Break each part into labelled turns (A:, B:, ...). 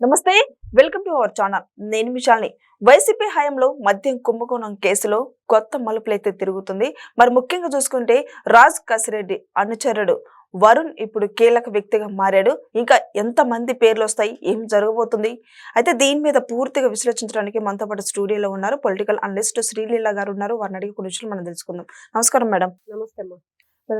A: నమస్తే welcome to our channel. నేను మిషాల్ని YCP హయాంలో మద్యం కుంభకోణం కేసులో కొత్త మలుపులైతే తిరుగుతుంది. మరి ముఖ్యంగా చూసుకుంటే రాజ్ కసిరెడ్డి అనుచరుడు వరుణ్ ఇప్పుడు కీలక వ్యక్తిగా మారాడు. ఇంకా ఎంత మంది పేర్లు వస్తాయి? ఏం జరగబోతుంది? అయితే దీని మీద పూర్తిగా విశ్లేషించడానికి మనతో పాటు స్టూడియోలో ఉన్నారు పొలిటికల్ అనలిస్ట్ శ్రీలీల గారు ఉన్నారు. వారిని అడిగి కొన్ని విషయాలు మనం తెలుసుకుందాం. నమస్కారం మేడం.
B: నమస్తే అమ్మా.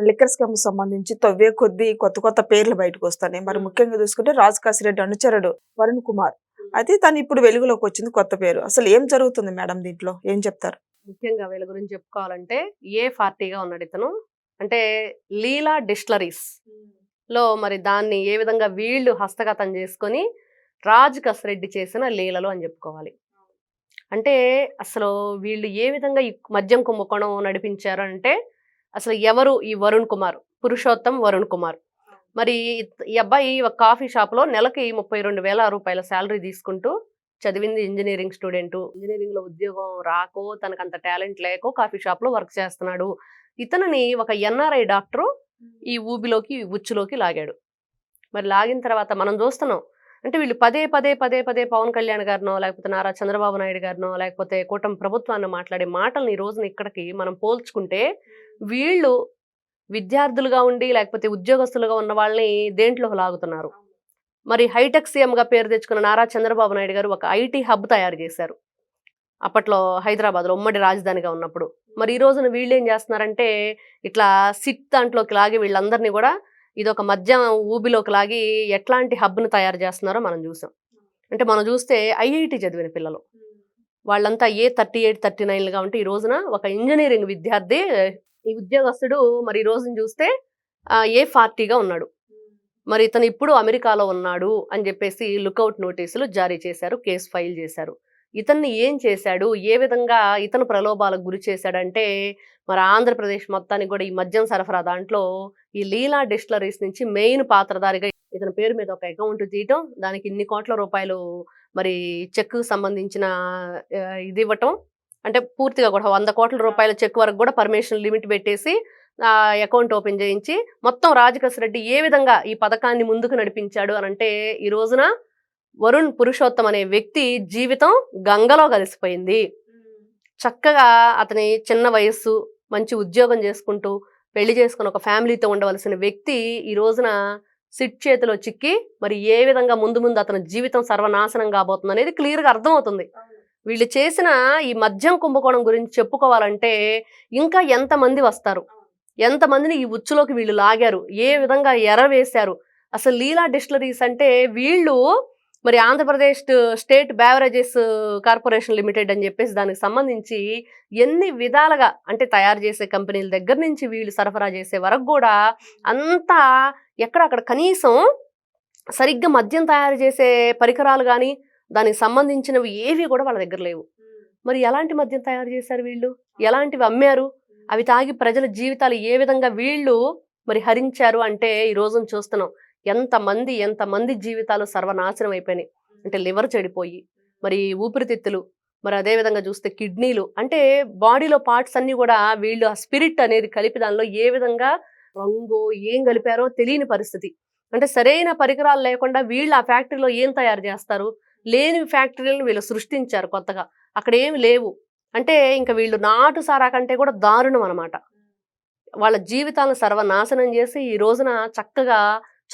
A: లిక్కర్ స్కామ్ సంబంధించి తవ్వే కొద్దీ కొత్త కొత్త పేర్లు బయటకు వస్తాయి మరి ముఖ్యంగా చూసుకుంటే రాజ్ కాసిరెడ్డి అనుచరుడు వరుణ్ కుమార్. అయితే తను ఇప్పుడు వెలుగులోకి వచ్చింది కొత్త పేరు. అసలు ఏం జరుగుతుంది మేడం దీంట్లో? ఏం చెప్తారు?
B: ముఖ్యంగా వీళ్ళ గురించి చెప్పుకోవాలంటే ఏ పార్టీగా ఉన్నాడు ఇతను? అంటే లీలా డిస్టిలరీస్లో మరి దాన్ని ఏ విధంగా వీళ్ళు హస్తగతం చేసుకొని రాజ్ కసిరెడ్డి చేసిన లీలలు అని చెప్పుకోవాలి. అంటే అసలు వీళ్ళు ఏ విధంగా ఈ మద్యం కుంభకోణం నడిపించారు అంటే అసలు ఎవరు ఈ వరుణ్ కుమార్? పురుషోత్తం వరుణ్ కుమార్. మరి ఈ అబ్బాయి ఒక కాఫీ షాప్లో నెలకి ముప్పై రెండు వేల రూపాయల శాలరీ తీసుకుంటూ చదివింది ఇంజనీరింగ్ స్టూడెంట్. ఇంజనీరింగ్లో ఉద్యోగం రాకో తనకు అంత టాలెంట్ లేకో కాఫీ షాప్లో వర్క్ చేస్తున్నాడు. ఇతనిని ఒక ఎన్ఆర్ఐ డాక్టరు ఈ ఊబిలోకి ఉచ్చులోకి లాగాడు. మరి లాగిన తర్వాత మనం చూస్తున్నాం. అంటే వీళ్ళు పదే పదే పదే పదే పవన్ కళ్యాణ్ గారినో లేకపోతే నారా చంద్రబాబు నాయుడు గారినో లేకపోతే కూటమి ప్రభుత్వాన్ని మాట్లాడే మాటలను ఈ రోజున ఇక్కడికి మనం పోల్చుకుంటే వీళ్ళు విద్యార్థులుగా ఉండి లేకపోతే ఉద్యోగస్తులుగా ఉన్న వాళ్ళని దేంట్లో లాగుతున్నారు? మరి హైటెక్ సీఎంగా పేరు తెచ్చుకున్న నారా చంద్రబాబు నాయుడు గారు ఒక ఐటీ హబ్ తయారు చేశారు. అప్పట్లో హైదరాబాద్లో ఉమ్మడి రాజధానిగా ఉన్నప్పుడు. మరి ఈ రోజున వీళ్ళు ఏం చేస్తున్నారంటే ఇట్లా సిట్ దాంట్లోకి లాగి వీళ్ళందరినీ కూడా ఇదొక మధ్య ఊబిలోకి లాగి ఎట్లాంటి హబ్ను తయారు చేస్తున్నారో మనం చూసాం. అంటే మనం చూస్తే ఐఐటి చదివిన పిల్లలు. వాళ్ళంతా ఏ థర్టీ ఎయిట్ థర్టీ నైన్లుగా ఉంటే ఈ రోజున ఒక ఇంజనీరింగ్ విద్యార్థి ఈ ఉద్యోగస్తుడు మరి ఈ రోజున చూస్తే ఏ పార్టీగా ఉన్నాడు. మరి ఇతను ఇప్పుడు అమెరికాలో ఉన్నాడు అని చెప్పేసి లుకౌట్ నోటీసులు జారీ చేశారు కేసు ఫైల్ చేశారు. ఇతన్ని ఏం చేశాడు? ఏ విధంగా ఇతను ప్రలోభాలకు గురి చేశాడంటే మరి ఆంధ్రప్రదేశ్ మొత్తానికి కూడా ఈ మద్యం సరఫరా దాంట్లో ఈ లీలా డిస్టిలరీస్ నుంచి మెయిన్ పాత్రధారిగా ఇతని పేరు మీద ఒక అకౌంట్ తీయటం దానికి ఇన్ని కోట్ల రూపాయలు మరి చెక్కు సంబంధించిన ఇది ఇవ్వటం అంటే పూర్తిగా కూడా వంద కోట్ల రూపాయల చెక్ వరకు కూడా పర్మిషన్ లిమిట్ పెట్టేసి అకౌంట్ ఓపెన్ చేయించి మొత్తం రాజకేశ్ రెడ్డి ఏ విధంగా ఈ పథకాన్ని ముందుకు నడిపించాడు అని అంటే ఈ రోజున వరుణ్ పురుషోత్తం అనే వ్యక్తి జీవితం గంగలో కలిసిపోయింది. చక్కగా అతని చిన్న వయస్సు మంచి ఉద్యోగం చేసుకుంటూ పెళ్ళి చేసుకుని ఒక ఫ్యామిలీతో ఉండవలసిన వ్యక్తి ఈ రోజున సిట్ చేతిలో చిక్కి మరి ఏ విధంగా ముందు ముందు అతని జీవితం సర్వనాశనం కాబోతుంది అనేది క్లియర్గా అర్థమవుతుంది. వీళ్ళు చేసిన ఈ మద్యం కుంభకోణం గురించి చెప్పుకోవాలంటే ఇంకా ఎంతమంది వస్తారు? ఎంతమందిని ఈ ఉచ్చులోకి వీళ్ళు లాగారు? ఏ విధంగా ఎరవేశారు అసలు లీలా డిస్టిలరీస్ అంటే వీళ్ళు మరి Andhra Pradesh state beverages corporation limited అని చెప్పేసి దానికి సంబంధించి ఎన్ని విధాలుగా అంటే తయారు చేసే కంపెనీల దగ్గర నుంచి వీళ్ళు సరఫరా చేసే వరకు కూడా అంతా ఎక్కడ అక్కడ కనీసం సరిగ్గా మద్యం తయారు చేసే పరికరాలు కానీ దానికి సంబంధించినవి ఏవి కూడా వాళ్ళ దగ్గర లేవు. మరి ఎలాంటి మద్యం తయారు చేశారు వీళ్ళు? ఎలాంటివి అమ్మారు? అవి తాగి ప్రజల జీవితాలు ఏ విధంగా వీళ్ళు మరి హరించారు అంటే ఈ రోజున చూస్తున్నాం. ఎంతమంది ఎంతమంది జీవితాలు సర్వనాశనం అయిపోయినాయి. అంటే లివర్ చెడిపోయి మరి ఊపిరితిత్తులు మరి అదే విధంగా చూస్తే కిడ్నీలు. అంటే బాడీలో పార్ట్స్ అన్ని కూడా వీళ్ళు ఆ స్పిరిట్ అనేది కలిపి దానిలో ఏ విధంగా రంగు ఏం కలిపారో తెలియని పరిస్థితి. అంటే సరైన పరికరాలు లేకుండా వీళ్ళు ఆ ఫ్యాక్టరీలో ఏం తయారు చేస్తారు? లేని ఫ్యాక్టరీలను వీళ్ళు సృష్టించారు కొత్తగా. అక్కడ ఏమి లేవు. అంటే ఇంకా వీళ్ళు నాటు సారా కంటే కూడా దారుణం అనమాట వాళ్ళ జీవితాలను సర్వనాశనం చేసి ఈ రోజున చక్కగా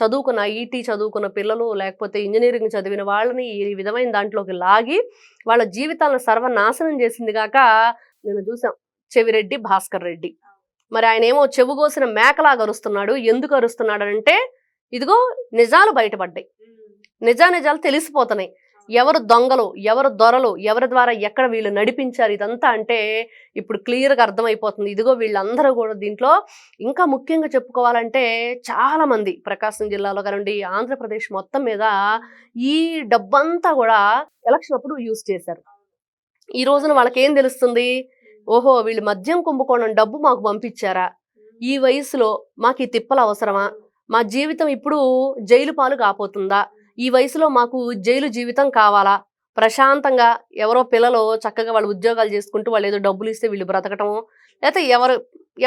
B: చదువుకున్న ఐటీ చదువుకున్న పిల్లలు లేకపోతే ఇంజనీరింగ్ చదివిన వాళ్ళని ఈ విధమైన దాంట్లోకి లాగి వాళ్ళ జీవితాలను సర్వనాశనం చేసింది కాక నేను చూసాం చెవిరెడ్డి భాస్కర్ రెడ్డి. మరి ఆయన ఏమో చెవు కోసిన మేకలాగా అరుస్తున్నాడు. ఎందుకు అరుస్తున్నాడు అంటే ఇదిగో నిజాలు బయటపడ్డాయి. నిజా నిజాలు తెలిసిపోతున్నాయి. ఎవరు దొంగలు ఎవరు దొరలు ఎవరి ద్వారా ఎక్కడ వీళ్ళు నడిపించారు ఇదంతా అంటే ఇప్పుడు క్లియర్గా అర్థమైపోతుంది. ఇదిగో వీళ్ళందరూ కూడా దీంట్లో ఇంకా ముఖ్యంగా చెప్పుకోవాలంటే చాలామంది ప్రకాశం జిల్లాలో కానివ్వండి ఆంధ్రప్రదేశ్ మొత్తం మీద ఈ డబ్బంతా కూడా ఎలక్షన్ అప్పుడు యూజ్ చేశారు. ఈ రోజున వాళ్ళకి ఏం తెలుస్తుంది? ఓహో వీళ్ళు మద్యం కుంభకోణం డబ్బు మాకు పంపించారా? ఈ వయసులో మాకు ఈ తిప్పలు అవసరమా? మా జీవితం ఇప్పుడు జైలు పాలు కాపోతుందా? ఈ వయసులో మాకు జైలు జీవితం కావాలా? ప్రశాంతంగా ఎవరో పిల్లలు చక్కగా వాళ్ళు ఉద్యోగాలు చేసుకుంటూ వాళ్ళు ఏదో డబ్బులు ఇస్తే వీళ్ళు బ్రతకటము? లేకపోతే ఎవరు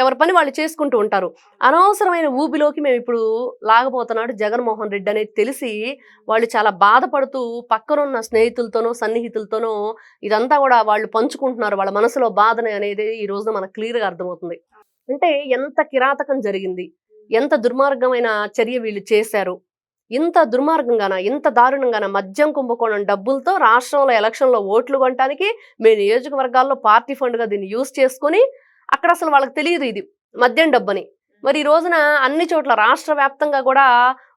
B: ఎవరి పని వాళ్ళు చేసుకుంటూ ఉంటారు. అనవసరమైన ఊబిలోకి మేము ఇప్పుడు లాగబోతున్నాడు జగన్మోహన్ రెడ్డి అనేది తెలిసి వాళ్ళు చాలా బాధపడుతూ పక్కనున్న స్నేహితులతోనో సన్నిహితులతోనో ఇదంతా కూడా వాళ్ళు పంచుకుంటున్నారు. వాళ్ళ మనసులో బాధని అనేది ఈ రోజు మనకు క్లియర్గా అర్థమవుతుంది. అంటే ఎంత కిరాతకం జరిగింది. ఎంత దుర్మార్గమైన చర్య వీళ్ళు చేశారు. ఇంత దుర్మార్గంగాన ఇంత దారుణంగాన మద్యం కుంభకోణం డబ్బులతో రాష్ట్రంలో ఎలక్షన్లో ఓట్లు కొనడానికి మీ నియోజకవర్గాల్లో పార్టీ ఫండ్గా దీన్ని యూజ్ చేసుకొని అక్కడ అసలు వాళ్ళకి తెలియదు ఇది మద్యం డబ్బని. మరి ఈ రోజున అన్ని చోట్ల రాష్ట్ర వ్యాప్తంగా కూడా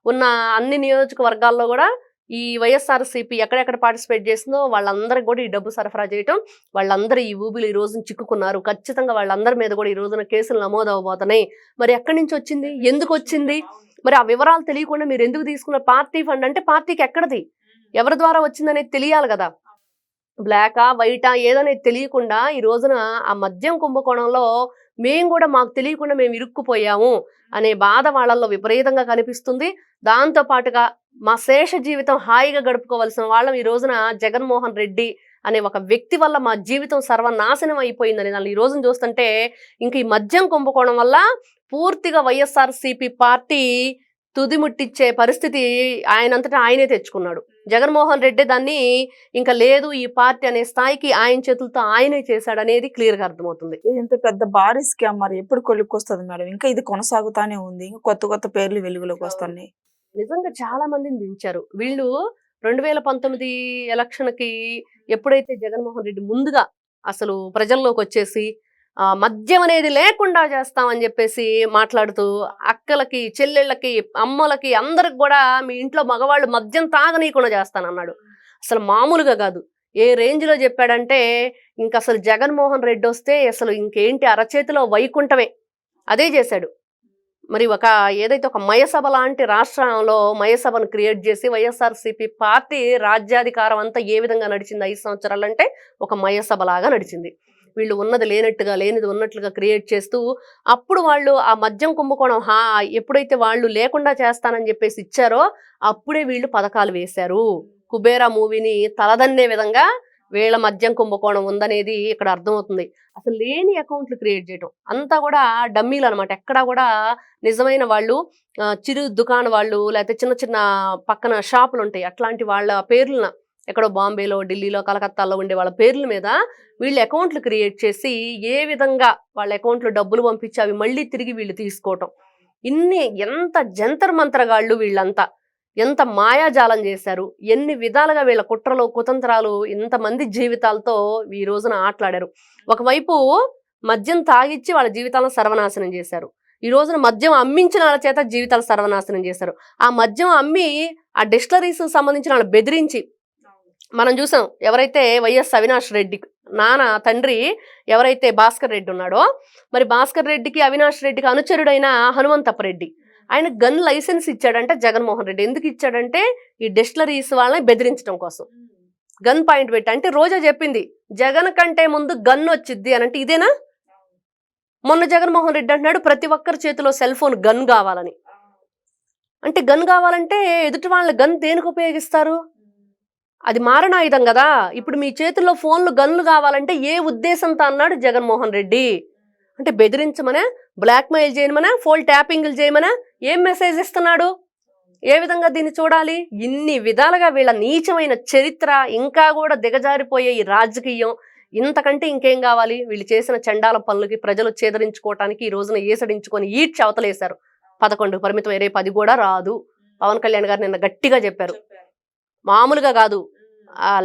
B: ఉన్న అన్ని నియోజకవర్గాల్లో కూడా ఈ వైఎస్ఆర్సీపీ ఎక్కడెక్కడ పార్టిసిపేట్ చేసిందో వాళ్ళందరికీ కూడా ఈ డబ్బు సరఫరా చేయటం వాళ్ళందరూ ఈ ఊబిలు ఈ రోజున చిక్కుకున్నారు. ఖచ్చితంగా వాళ్ళందరి మీద కూడా ఈ రోజున కేసులు నమోదు అవబోతున్నాయి మరి ఎక్కడి నుంచి వచ్చింది? ఎందుకు వచ్చింది? మరి ఆ వివరాలు తెలియకుండా మీరు ఎందుకు తీసుకున్న పార్టీ ఫండ్ అంటే పార్టీకి ఎక్కడది? ఎవరి ద్వారా వచ్చిందనేది తెలియాలి కదా. బ్లాకా వైటా ఏదనేది తెలియకుండా ఈ రోజున ఆ మద్యం కుంభకోణంలో మేము కూడా మాకు తెలియకుండా మేము ఇరుక్కుపోయాము అనే బాధ వాళ్ళల్లో విపరీతంగా కనిపిస్తుంది. దాంతో పాటుగా మా శేష జీవితం హాయిగా గడుపుకోవాల్సిన వాళ్ళం ఈ రోజున జగన్మోహన్ రెడ్డి అనే ఒక వ్యక్తి వల్ల మా జీవితం సర్వనాశనం అయిపోయిందని నన్ను ఈ రోజున చూస్తుంటే ఇంక ఈ మద్యం కుంభకోణం వల్ల పూర్తిగా వైఎస్ఆర్ సిపి పార్టీ తుదిముట్టిచ్చే పరిస్థితి ఆయనంతటా ఆయనే తెచ్చుకున్నాడు. జగన్మోహన్ రెడ్డి దాన్ని ఇంకా లేదు ఈ పార్టీ అనే స్థాయికి ఆయన చేతులతో ఆయనే చేశాడు అనేది క్లియర్గా అర్థమవుతుంది
A: ఇంత పెద్ద భారీ స్కామ్ మరి? ఎప్పుడు కొలుక్కొస్తుంది మేడం? ఇంకా ఇది కొనసాగుతానే ఉంది. ఇంకా కొత్త కొత్త పేర్లు వెలుగులోకి వస్తున్నాయి.
B: నిజంగా చాలా మందిని దించారు. వీళ్ళు రెండు వేల పంతొమ్మిది ఎలక్షన్కి ఎప్పుడైతే జగన్మోహన్ రెడ్డి ముందుగా అసలు ప్రజల్లోకి వచ్చేసి మద్యం అనేది లేకుండా చేస్తామని చెప్పేసి మాట్లాడుతూ అక్కలకి చెల్లెళ్ళకి అమ్మలకి అందరికి కూడా మీ ఇంట్లో మగవాళ్ళు మద్యం తాగనీయకుండా చేస్తానన్నాడు. అసలు మామూలుగా కాదు. ఏ రేంజ్లో చెప్పాడంటే ఇంక అసలు జగన్మోహన్ రెడ్డి వస్తే అసలు ఇంకేంటి అరచేతిలో వైకుంఠమే. అదే చేశాడు. మరి ఒక ఏదైతే ఒక మయసభ లాంటి రాష్ట్రంలో మయసభను క్రియేట్ చేసి వైఎస్ఆర్సీపీ పార్టీ రాజ్యాధికారం అంతా ఏ విధంగా నడిచింది ఐదు సంవత్సరాలు అంటే ఒక మయసభ లాగా నడిచింది. వీళ్ళు ఉన్నది లేనట్టుగా లేనిది ఉన్నట్లుగా క్రియేట్ చేస్తూ అప్పుడు వాళ్ళు ఆ మద్యం కుంభకోణం హా ఎప్పుడైతే వాళ్ళు లేకుండా చేస్తానని చెప్పేసి ఇచ్చారో అప్పుడే వీళ్ళు పథకాలు వేశారు. కుబేరా మూవీని తలదన్నే విధంగా వీళ్ళ మద్యం కుంభకోణం ఉందనేది ఇక్కడ అర్థమవుతుంది. అసలు లేని అకౌంట్లు క్రియేట్ చేయటం. అంతా కూడా డమ్మీలు అనమాట ఎక్కడా కూడా నిజమైన వాళ్ళు చిరు దుకాణ వాళ్ళు లేకపోతే చిన్న చిన్న పక్కన షాపులు ఉంటాయి. అట్లాంటి వాళ్ళ పేర్లను ఎక్కడో బాంబేలో ఢిల్లీలో కలకత్తాలో ఉండే వాళ్ళ పేర్ల మీద వీళ్ళు అకౌంట్లు క్రియేట్ చేసి ఏ విధంగా వాళ్ళ అకౌంట్లో డబ్బులు పంపించి అవి మళ్ళీ తిరిగి వీళ్ళు తీసుకోవటం. ఇన్ని ఎంత జంతర్ మంత్రగాళ్ళు వీళ్ళంతా. ఎంత మాయాజాలం చేశారు ఎన్ని విధాలుగా వీళ్ళ కుట్రలు కుతంత్రాలు ఇంతమంది జీవితాలతో ఈ రోజున ఆటలాడారు. ఒకవైపు మద్యం తాగిచ్చి వాళ్ళ జీవితాలను సర్వనాశనం చేశారు. ఈ రోజున మద్యం అమ్మించిన వాళ్ళ చేత జీవితాలు సర్వనాశనం చేశారు. ఆ మద్యం అమ్మి ఆ డిస్టలరీస్ సంబంధించిన వాళ్ళు బెదిరించి మనం చూసాం ఎవరైతే వైఎస్ అవినాష్ రెడ్డి నాన్న తండ్రి ఎవరైతే భాస్కర్ రెడ్డి ఉన్నాడో మరి భాస్కర్ రెడ్డికి అవినాష్ రెడ్డికి అనుచరుడైన హనుమంతప్ప రెడ్డి. ఆయన గన్ లైసెన్స్ ఇచ్చాడంటే జగన్మోహన్ రెడ్డి. ఎందుకు ఇచ్చాడంటే ఈ డిస్టలరీస్ వాళ్ళని బెదిరించడం కోసం. గన్ పాయింట్ పెట్టి. అంటే రోజా చెప్పింది జగన్ కంటే ముందు గన్ వచ్చిద్ది అని అంటే ఇదేనా? మొన్న జగన్మోహన్ రెడ్డి అంటున్నాడు ప్రతి ఒక్కరి చేతిలో సెల్ ఫోన్ గన్ కావాలని. అంటే గన్ కావాలంటే ఎదుటి వాళ్ళ గన్ దేనికి ఉపయోగిస్తారు? అది మారణాయుధం కదా. ఇప్పుడు మీ చేతిలో ఫోన్లు గన్లు కావాలంటే ఏ ఉద్దేశంతో అన్నాడు జగన్మోహన్ రెడ్డి? అంటే బెదిరించమనా బ్లాక్మెయిల్ చేయమనా ఫోల్ ట్యాపింగ్లు చేయమనా? ఏం మెసేజ్ ఇస్తున్నాడు? ఏ విధంగా దీన్ని చూడాలి? ఇన్ని విధాలుగా వీళ్ళ నీచమైన చరిత్ర ఇంకా కూడా దిగజారిపోయే ఈ రాజకీయం ఇంతకంటే ఇంకేం కావాలి? వీళ్ళు చేసిన చండాల పనులకి ప్రజలు చేదరించుకోవటానికి ఈ రోజున ఏసడించుకొని ఈడ్చి అవతలేశారు. పదకొండు పరిమితం వేరే పది కూడా రాదు. పవన్ కళ్యాణ్ గారు నిన్న గట్టిగా చెప్పారు. మామూలుగా కాదు.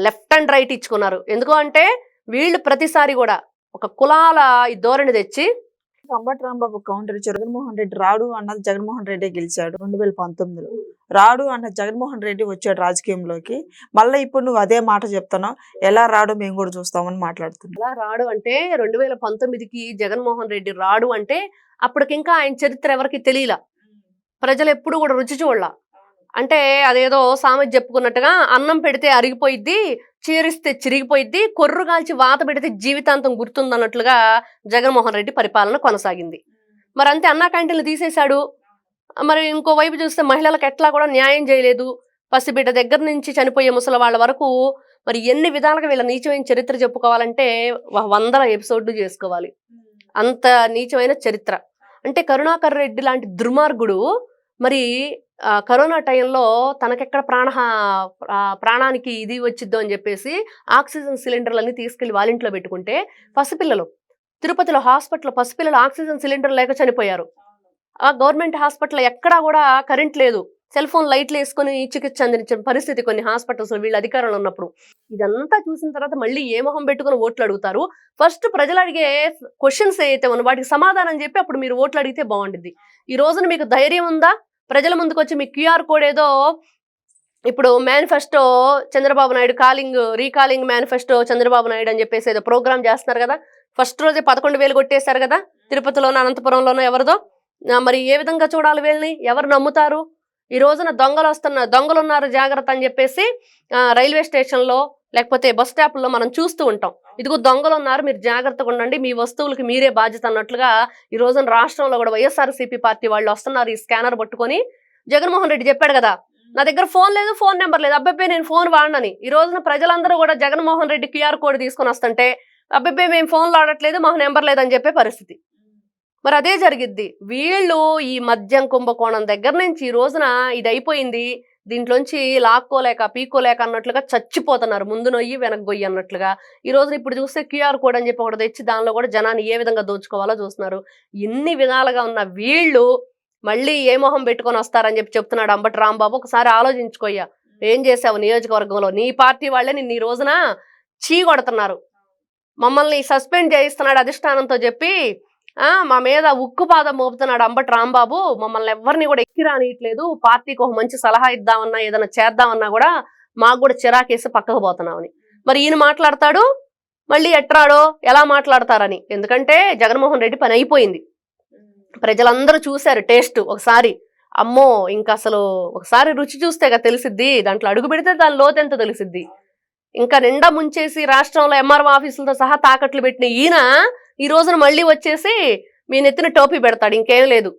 B: లెఫ్ట్ అండ్ రైట్ ఇచ్చుకున్నారు. ఎందుకు అంటే వీళ్ళు ప్రతిసారి కూడా ఒక కులాల ఈ ధోరణి తెచ్చి
A: అంబటి రాంబాబు కౌంటర్ ఇచ్చారు జగన్మోహన్ రెడ్డి రాడు అన్నది జగన్మోహన్ రెడ్డి గెలిచాడు రెండు వేల పంతొమ్మిదిలో. రాడు అన్న జగన్మోహన్ రెడ్డి వచ్చాడు రాజకీయంలోకి. మళ్ళీ ఇప్పుడు నువ్వు అదే మాట చెప్తున్నావు ఎలా రాడు మేము కూడా చూస్తామని మాట్లాడుతున్నావు.
B: ఎలా రాడు అంటే రెండు వేల పంతొమ్మిదికి జగన్మోహన్ రెడ్డి రాడు అంటే అప్పటికింకా ఆయన చరిత్ర ఎవరికి తెలియలా. ప్రజలు ఎప్పుడు కూడా రుచి చూడలా. అంటే అదేదో సామెత చెప్పుకున్నట్టుగా అన్నం పెడితే అరిగిపోయిద్ది చీరిస్తే చిరిగిపోయిద్ది కొర్రు కాల్చి వాత పెడితే జీవితాంతం గుర్తుందన్నట్లుగా జగన్మోహన్ రెడ్డి పరిపాలన కొనసాగింది. మరి అంతే అన్నా క్యాంటీన్లు తీసేశాడు. మరి ఇంకోవైపు చూస్తే మహిళలకు ఎట్లా కూడా న్యాయం చేయలేదు. పసిబిడ్డ దగ్గర నుంచి చనిపోయే ముసలి వాళ్ళ వరకు మరి ఎన్ని విధాలుగా వీళ్ళ నీచమైన చరిత్ర చెప్పుకోవాలంటే వందల ఎపిసోడ్లు చేసుకోవాలి. అంత నీచమైన చరిత్ర. అంటే కరుణాకర్ రెడ్డి లాంటి దుర్మార్గుడు మరి కరోనా టైంలో తనకెక్కడ ప్రాణ ప్రాణానికి ఇది వచ్చిద్దో అని చెప్పేసి ఆక్సిజన్ సిలిండర్లన్నీ తీసుకెళ్ళి వాళ్ళ ఇంట్లో పెట్టుకుంటే పసిపిల్లలు. తిరుపతిలో హాస్పిటల్ పసిపిల్లలు ఆక్సిజన్ సిలిండర్ లేక చనిపోయారు. ఆ గవర్నమెంట్ హాస్పిటల్ ఎక్కడా కూడా కరెంట్ లేదు. సెల్ ఫోన్ లైట్లు వేసుకొని చికిత్స అందించిన పరిస్థితి కొన్ని హాస్పిటల్స్ వీళ్ళు అధికారంలో ఉన్నప్పుడు. ఇదంతా చూసిన తర్వాత మళ్ళీ ఏ మొహం పెట్టుకుని ఓట్లు అడుగుతారు? ఫస్ట్ ప్రజలు అడిగే క్వశ్చన్స్ ఏవైతే ఉన్న వాటికి సమాధానం చెప్పి అప్పుడు మీరు ఓట్లు అడిగితే బాగుంటుంది ఈ రోజున మీకు ధైర్యం ఉందా? ప్రజల ముందుకు వచ్చి మీ క్యూఆర్ కోడ్ ఏదో ఇప్పుడు manifesto Chandrababu Naidu calling recalling manifesto Chandrababu Naidu అని చెప్పేసి ఏదో ప్రోగ్రామ్ చేస్తున్నారు కదా. ఫస్ట్ రోజే పదకొండు వేలు కొట్టేశారు కదా. తిరుపతిలోనూ అనంతపురంలోనూ ఎవరిదో. మరి ఏ విధంగా చూడాలి వీళ్ళని? ఎవరు నమ్ముతారు? ఈ రోజున దొంగలు వస్తున్న దొంగలు ఉన్నారు జాగ్రత్త అని చెప్పేసి రైల్వే స్టేషన్లో లేకపోతే బస్ స్టాప్లో మనం చూస్తూ ఉంటాం. ఇదిగో దొంగలు ఉన్నారు మీరు జాగ్రత్తగా ఉండండి. మీ వస్తువులకి మీరే బాధ్యత అన్నట్లుగా ఈ రోజున రాష్ట్రంలో కూడా వైఎస్ఆర్సీపీ పార్టీ వాళ్ళు వస్తున్నారు ఈ స్కానర్ పట్టుకొని. జగన్మోహన్ రెడ్డి చెప్పాడు కదా నా దగ్గర ఫోన్ లేదు ఫోన్ నెంబర్ లేదు. అబ్బాయి నేను ఫోన్ వాడనని. ఈ రోజున ప్రజలందరూ కూడా జగన్మోహన్ రెడ్డి క్యూఆర్ కోడ్ తీసుకొని వస్తుంటే అబ్బాయి మేము ఫోన్లు ఆడట్లేదు మాకు నెంబర్ లేదని చెప్పే పరిస్థితి. మరి అదే జరిగిద్ది. వీళ్ళు ఈ మద్యం కుంభకోణం దగ్గర నుంచి ఈ రోజున ఇది అయిపోయింది దీంట్లోంచి లాక్కోలేక పీక్కోలేక అన్నట్లుగా చచ్చిపోతున్నారు. ముందు నొయ్యి వెనక్కి గొయ్యి అన్నట్లుగా. ఈ రోజున ఇప్పుడు చూస్తే క్యూఆర్ కోడ్ అని చెప్పి ఒకటి తెచ్చి దానిలో కూడా జనాన్ని ఏ విధంగా దోచుకోవాలో చూస్తున్నారు. ఇన్ని విధాలుగా ఉన్న వీళ్ళు మళ్ళీ ఏ మొహం పెట్టుకొని వస్తారని చెప్పి చెప్తున్నాడు అంబటి రాంబాబు. ఒకసారి ఆలోచించుకోయ్యా. ఏం చేసావు నియోజకవర్గంలో? నీ పార్టీ వాళ్ళే నిన్ను ఈ రోజున చీ కొడుతున్నారు మమ్మల్ని సస్పెండ్ చేయిస్తున్నాడు అధిష్టానంతో చెప్పి మా మీద ఉక్కు పాదం మోపుతున్నాడు అంబటి రాంబాబు. మమ్మల్ని ఎవరిని కూడా ఎక్కి రానియట్లేదు. పార్టీకి ఒక మంచి సలహా ఇద్దామన్నా ఏదైనా చేద్దామన్నా కూడా మాకు కూడా చిరాకేసి పక్కకు పోతున్నామని మరి ఈయన మాట్లాడతాడు మళ్ళీ ఎట్రాడో ఎలా మాట్లాడతారని. ఎందుకంటే జగన్మోహన్ రెడ్డి పని అయిపోయింది. ప్రజలందరూ చూశారు టేస్ట్. ఒకసారి అమ్మో ఇంకా అసలు ఒకసారి రుచి చూస్తే తెలిసిద్ది. దాంట్లో అడుగు పెడితే దాని లోతెంత తెలిసిద్ది. ఇంకా నిండా ముంచేసి రాష్ట్రంలో ఎంఆర్ఓ ఆఫీసులతో సహా తాకట్లు పెట్టిన ఈయన ఈ రోజున మళ్ళీ వచ్చేసి మీ నెత్తిన టోపీ పెడతాడు ఇంకేం లేదు.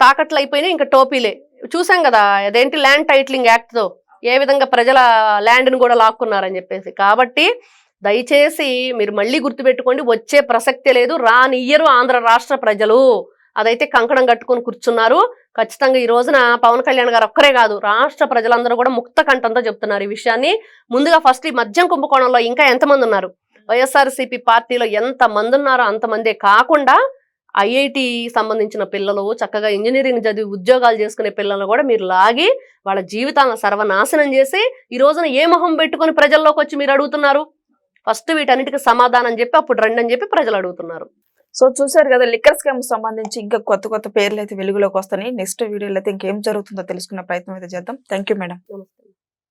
B: తాకట్లు అయిపోయినాయి ఇంకా టోపీలే. చూసాం కదా అదేంటి ల్యాండ్ టైటిలింగ్ యాక్ట్తో ఏ విధంగా ప్రజల ల్యాండ్ని కూడా లాక్కున్నారని చెప్పేసి. కాబట్టి దయచేసి మీరు మళ్ళీ గుర్తుపెట్టుకోండి వచ్చే ప్రసక్తే లేదు రానియ్యరు ఆంధ్ర రాష్ట్ర ప్రజలు. అదైతే కంకణం కట్టుకొని కూర్చున్నారు. ఖచ్చితంగా ఈ రోజున పవన్ కళ్యాణ్ గారు ఒక్కరే కాదు రాష్ట్ర ప్రజలందరూ కూడా ముక్త కంఠంతో చెప్తున్నారు ఈ విషయాన్ని. ముందుగా ఫస్ట్ ఈ మద్యం కుంభకోణంలో ఇంకా ఎంతమంది ఉన్నారు? వైఎస్ఆర్సీపీ పార్టీలో ఎంత మంది ఉన్నారో అంతమందే కాకుండా ఐఐటి సంబంధించిన పిల్లలు చక్కగా ఇంజనీరింగ్ చదివి ఉద్యోగాలు చేసుకునే పిల్లలు కూడా మీరు లాగి వాళ్ళ జీవితాలను సర్వనాశనం చేసి ఈ రోజున ఏ మొహం పెట్టుకొని ప్రజల్లోకి వచ్చి మీరు అడుగుతున్నారు? ఫస్ట్ వీటన్నిటికి సమాధానం చెప్పి అప్పుడు రండి అని చెప్పి ప్రజలు అడుగుతున్నారు.
A: సో చూసారు కదా లిక్కర్ స్కామ్ సంబంధించి ఇంకా కొత్త కొత్త పేర్లు అయితే వెలుగులోకి వస్తాయి నెక్స్ట్ వీడియోలో అయితే ఇంకేం జరుగుతుందో తెలుసుకునే ప్రయత్నం అయితే చేద్దాం. థ్యాంక్ యూ మేడం
B: నమస్తే.